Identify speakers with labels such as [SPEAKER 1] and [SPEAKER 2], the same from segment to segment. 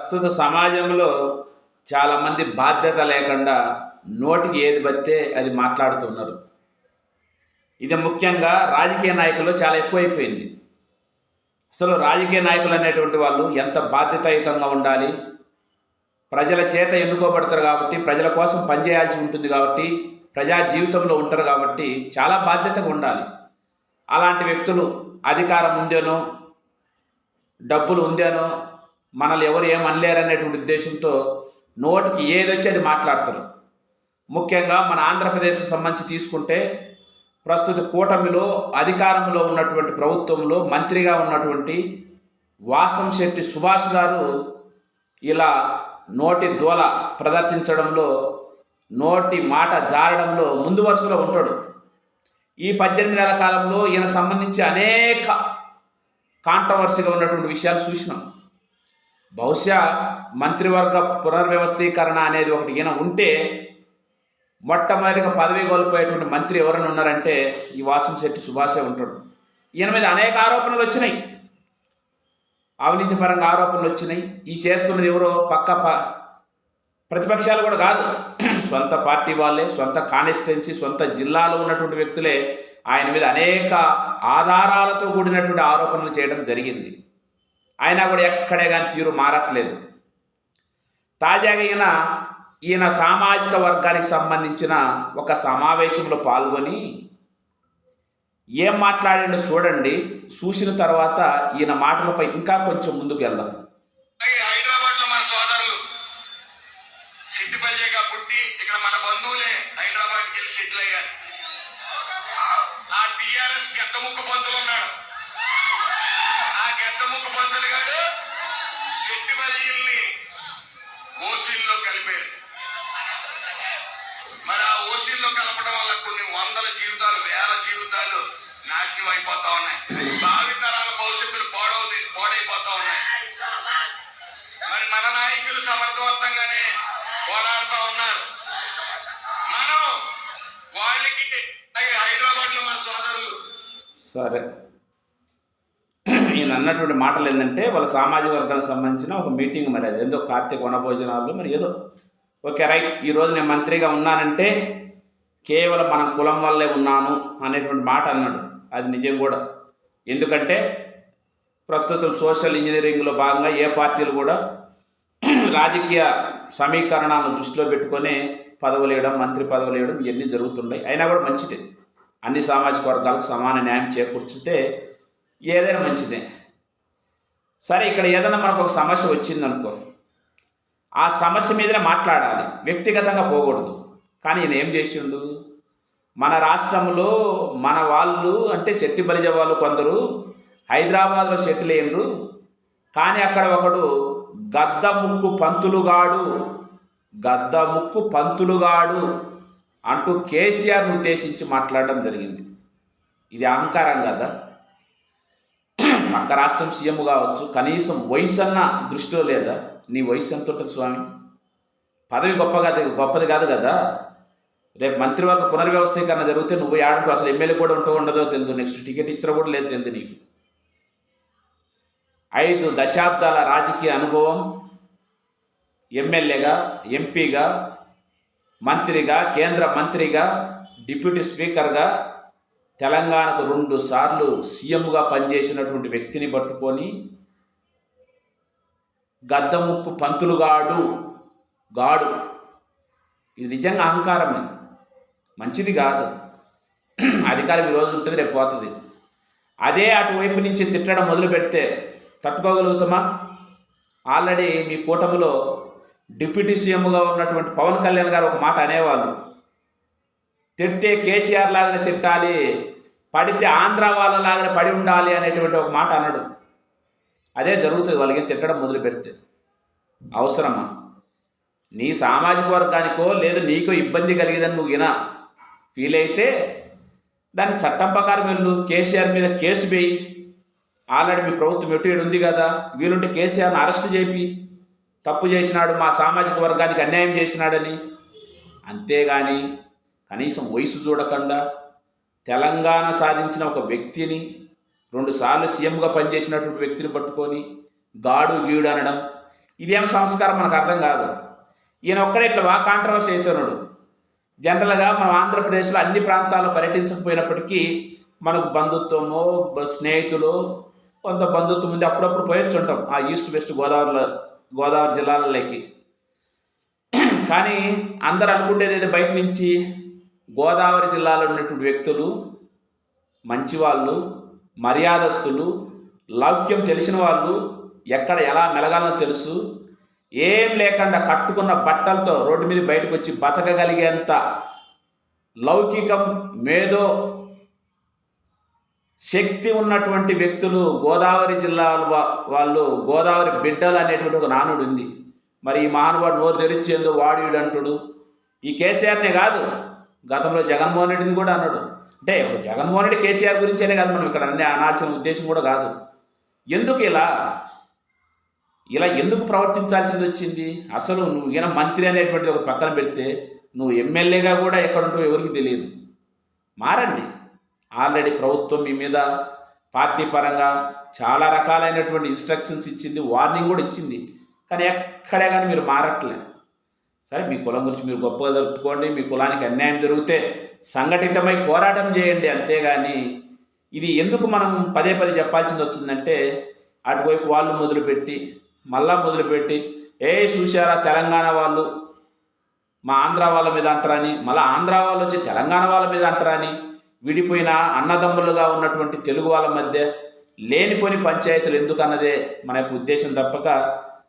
[SPEAKER 1] ప్రస్తుత సమాజంలో చాలామంది బాధ్యత లేకుండా నోటికి ఏది బత్తే అది మాట్లాడుతున్నారు. ఇది ముఖ్యంగా రాజకీయ నాయకుల్లో చాలా ఎక్కువైపోయింది. అసలు రాజకీయ నాయకులు అనేటువంటి వాళ్ళు ఎంత బాధ్యతాయుతంగా ఉండాలి? ప్రజల చేత ఎన్నుకోబడతారు కాబట్టి ప్రజల కోసం పనిచేయాల్సి ఉంటుంది కాబట్టి ప్రజా జీవితంలో ఉంటారు కాబట్టి చాలా బాధ్యతగా ఉండాలి. అలాంటి వ్యక్తులు అధికారం ఉందేనో డబ్బులు ఉందేనో మనల్ని ఎవరు ఏం అనలేరనేటువంటి ఉద్దేశంతో నోటికి ఏది వచ్చి అది మాట్లాడతారు. ముఖ్యంగా మన ఆంధ్రప్రదేశ్ సంబంధించి తీసుకుంటే ప్రస్తుత కూటమిలో అధికారంలో ఉన్నటువంటి ప్రభుత్వంలో మంత్రిగా ఉన్నటువంటి వాసం శెట్టి సుభాష్ గారు ఇలా నోటి దోల ప్రదర్శించడంలో నోటి మాట జారడంలో ముందు వరుసలో ఉంటాడు. ఈ పద్దెనిమిది నెలల కాలంలో ఈయన సంబంధించి అనేక కాంట్రవర్సీగా ఉన్నటువంటి విషయాలు చూసినాం. బహుశా మంత్రివర్గ పునర్వ్యవస్థీకరణ అనేది ఒకటి ఈయన ఉంటే మొట్టమొదటిగా పదవి కోల్పోయేటువంటి మంత్రి ఎవరైనా ఉన్నారంటే ఈ వాసం శెట్టి సుభాషే ఉంటాడు. ఈయన మీద అనేక ఆరోపణలు వచ్చినాయి. అవినీతిపరంగా ఆరోపణలు వచ్చినాయి. ఈ చేస్తున్నది ఎవరో పక్క ప ప్రతిపక్షాలు కూడా కాదు. సొంత పార్టీ వాళ్ళే సొంత కాన్స్టిట్యున్సీ సొంత జిల్లాలో ఉన్నటువంటి వ్యక్తులే ఆయన మీద అనేక ఆధారాలతో కూడినటువంటి ఆరోపణలు చేయడం జరిగింది. అయినా కూడా ఎక్కడే కానీ తీరు మారట్లేదు. తాజాగా ఈయన ఈయన సామాజిక వర్గానికి సంబంధించిన ఒక సమావేశంలో పాల్గొని ఏం మాట్లాడిండో చూడండి. చూసిన తర్వాత ఈయన మాటలపై ఇంకా కొంచెం ముందుకు వెళ్దాం.
[SPEAKER 2] హైదరాబాద్లో మన సోదరులు సిద్దిపల్లిగా పుట్టి ఇక్కడ మన బంధువులే వెళ్ళి సెటిల్ అయ్యారు ఆ ముక్క ఉన్నాడు సిద్దిపల్లిని ఓసీల్లో కలిపారు మరి ఆ ఓసీల్లో కలపడం వల్ల కొన్ని వందల జీవితాలు వేల జీవితాలు నాశనం అయిపోతా ఉన్నాయి. భావితరాల భవిష్యత్తులు పాడవు పాడైపోతా ఉన్నాయి. మరి మన నాయకులు సమర్థవంతంగానే పోరాడుతూ ఉన్నారు. మనం వాళ్ళకి హైదరాబాద్లో మన సోదరులు.
[SPEAKER 1] సరే. ఈయన అన్నటువంటి మాటలు ఏంటంటే వాళ్ళ సామాజిక వర్గానికి సంబంధించిన ఒక మీటింగ్ మరి అది. ఏదో కార్తీక వనభోజనాలు మరి ఏదో. Okay right. ఈరోజు నేను మంత్రిగా ఉన్నానంటే కేవలం మన కులం వల్లే ఉన్నాను అనేటువంటి మాట అన్నాడు. అది నిజం కూడా. ఎందుకంటే ప్రస్తుతం సోషల్ ఇంజనీరింగ్లో భాగంగా ఏ పార్టీలు కూడా రాజకీయ సమీకరణాలను దృష్టిలో పెట్టుకొని పదవులు వేయడం మంత్రి పదవులు వేయడం ఇవన్నీ జరుగుతున్నాయి. అయినా కూడా మంచిదే. అన్ని సామాజిక వర్గాలకు సమాన న్యాయం చేకూర్చితే ఏదైనా మంచిదే. సరే ఇక్కడ ఏదైనా మనకు ఒక సమస్య వచ్చిందనుకో ఆ సమస్య మీదనే మాట్లాడాలి. వ్యక్తిగతంగా పోకూడదు. కానీ ఈయన ఏం చేసిండు? మన రాష్ట్రంలో మన వాళ్ళు అంటే శెట్టి బలిజ వాళ్ళు కొందరు హైదరాబాద్లో సెటిల్ కానీ అక్కడ ఒకడు గద్ద ముక్కు పంతులుగాడు గద్ద ముక్కు పంతులుగాడు అంటూ కేసీఆర్ను ఉద్దేశించి మాట్లాడడం జరిగింది. ఇది అహంకారం కదా? పక్క రాష్ట్రం సీఎం కావచ్చు కనీసం వయసు అన్న దృష్టిలో లేదా? నీ వయసు ఎంత ఉంటుంది స్వామి? పదవి గొప్ప కాదు గొప్పది కాదు కదా? రేపు మంత్రివర్గ పునర్వ్యవస్థీకరణ జరిగితే నువ్వు ఆడంటూ అసలు ఎమ్మెల్యే కూడా ఉంటూ ఉండదో తెలియదు నెక్స్ట్ టికెట్ ఇచ్చిన కూడా లేదు తెలియదు నీకు. ఐదు దశాబ్దాల రాజకీయ అనుభవం ఎమ్మెల్యేగా ఎంపీగా మంత్రిగా కేంద్ర మంత్రిగా డిప్యూటీ స్పీకర్గా తెలంగాణకు రెండు సార్లు సీఎంగా పనిచేసినటువంటి వ్యక్తిని పట్టుకొని గద్దముక్కు పంతులుగాడు గాడు. ఇది నిజంగా అహంకారమే. మంచిది కాదు. అధికారం ఈరోజు ఉంటుంది రేపు పోతుంది. అదే అటువైపు నుంచి తిట్టడం మొదలు పెడితే తట్టుకోగలుగుతామా? ఆల్రెడీ మీ కూటమిలో డిప్యూటీ సీఎంగా ఉన్నటువంటి పవన్ కళ్యాణ్ గారు ఒక మాట అనేవాళ్ళు. తిడితే కేసీఆర్ లాగానే తిట్టాలి పడితే ఆంధ్ర వాళ్ళలాగానే పడి ఉండాలి అనేటువంటి ఒక మాట అన్నాడు అదే జరుగుతుంది వాళ్ళకి తిట్టడం మొదలు పెడితే. అవసరమా? నీ సామాజిక వర్గానికో లేదు నీకో ఇబ్బంది కలిగిదని నువ్వు వినా. ఫీల్ అయితే దాన్ని చట్టం ప్రకారం వెళ్ళు. కేసీఆర్ మీద కేసు వేయి. ఆల్రెడీ మీ ప్రభుత్వం ఎటు ఉంది కదా. వీలుంటే కేసీఆర్ని అరెస్ట్ చేపి. తప్పు చేసినాడు మా సామాజిక వర్గానికి అన్యాయం చేసినాడని. అంతేగాని కనీసం వయసు చూడకుండా తెలంగాణ సాధించిన ఒక వ్యక్తిని రెండుసార్లు సీఎంగా పనిచేసినటువంటి వ్యక్తిని పట్టుకొని గాడు గీడు అనడం ఇదేం సంస్కారం మనకు అర్థం కాదు. ఈయన ఒక్కడే ఇట్లా బాగా కాంట్రవర్సీ అవుతున్నాడు జనరల్గా మనం ఆంధ్రప్రదేశ్లో అన్ని ప్రాంతాల్లో పర్యటించకపోయినప్పటికీ మనకు బంధుత్వము స్నేహితులు కొంత బంధుత్వం ఉంది అప్పుడప్పుడు పోయొచ్చు ఉంటాం ఆ ఈస్ట్ వెస్ట్ గోదావరిలో గోదావరి జిల్లాలలోకి. కానీ అందరు అనుకునేది బయట నుంచి గోదావరి జిల్లాలో ఉన్నటువంటి వ్యక్తులు మంచివాళ్ళు మర్యాదస్తులు లౌక్యం తెలిసిన వాళ్ళు ఎక్కడ ఎలా మెలగాలో తెలుసు. ఏం లేకుండా కట్టుకున్న బట్టలతో రోడ్డు మీద బయటకు వచ్చి బతకగలిగేంత లౌకికం మేధో శక్తి ఉన్నటువంటి వ్యక్తులు గోదావరి జిల్లా వాళ్ళు గోదావరి బిడ్డలు అనేటువంటి ఒక నానుడు ఉంది. మరి ఈ మహానుభావుడు నోరు తెరిచేందు వాడు అంటుడు ఈ కేసీఆర్నే కాదు గతంలో జగన్మోహన్ రెడ్డిని కూడా అన్నాడు. అంటే జగన్మోహన్ రెడ్డి కేసీఆర్ గురించేనే కాదు మనం ఇక్కడ అన్నీ అనాల్సిన ఉద్దేశం కూడా కాదు. ఎందుకు ఇలా? ఇలా ఎందుకు ప్రవర్తించాల్సింది వచ్చింది? అసలు నువ్వు ఈయన మంత్రి అనేటువంటిది ఒక పక్కన పెడితే నువ్వు ఎమ్మెల్యేగా కూడా ఎక్కడ ఉంటావు ఎవరికి తెలియదు. మారండి. ఆల్రెడీ ప్రభుత్వం మీ మీద పార్టీ పరంగా చాలా రకాలైనటువంటి ఇన్స్ట్రక్షన్స్ ఇచ్చింది వార్నింగ్ కూడా ఇచ్చింది. కానీ ఎక్కడే కానీ మీరు మారట్లే. సరే మీ కులం గురించి మీరు గొప్పగా జరుపుకోండి మీ కులానికి అన్యాయం జరిగితే సంఘటితమై పోరాటం చేయండి అంతేగాని ఇది ఎందుకు మనం పదే పదే చెప్పాల్సింది వచ్చిందంటే అటువైపు వాళ్ళు మొదలుపెట్టి మళ్ళా మొదలుపెట్టి ఏ చూశారా తెలంగాణ వాళ్ళు? మా ఆంధ్ర వాళ్ళ మీద అంటారని మళ్ళీ ఆంధ్ర వాళ్ళు వచ్చి తెలంగాణ వాళ్ళ మీద అంటారని విడిపోయిన అన్నదమ్ములుగా ఉన్నటువంటి తెలుగు వాళ్ళ మధ్య లేనిపోని పంచాయతీలు ఎందుకన్నదే మన యొక్క ఉద్దేశం తప్పక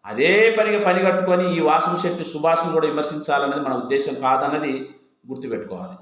[SPEAKER 1] అదే పనిగా పని కట్టుకొని ఈ వాసం శెట్టి సుభాష్ను కూడా విమర్శించాలన్నది మన ఉద్దేశం కాదన్నది గుర్తుపెట్టుకోవాలి.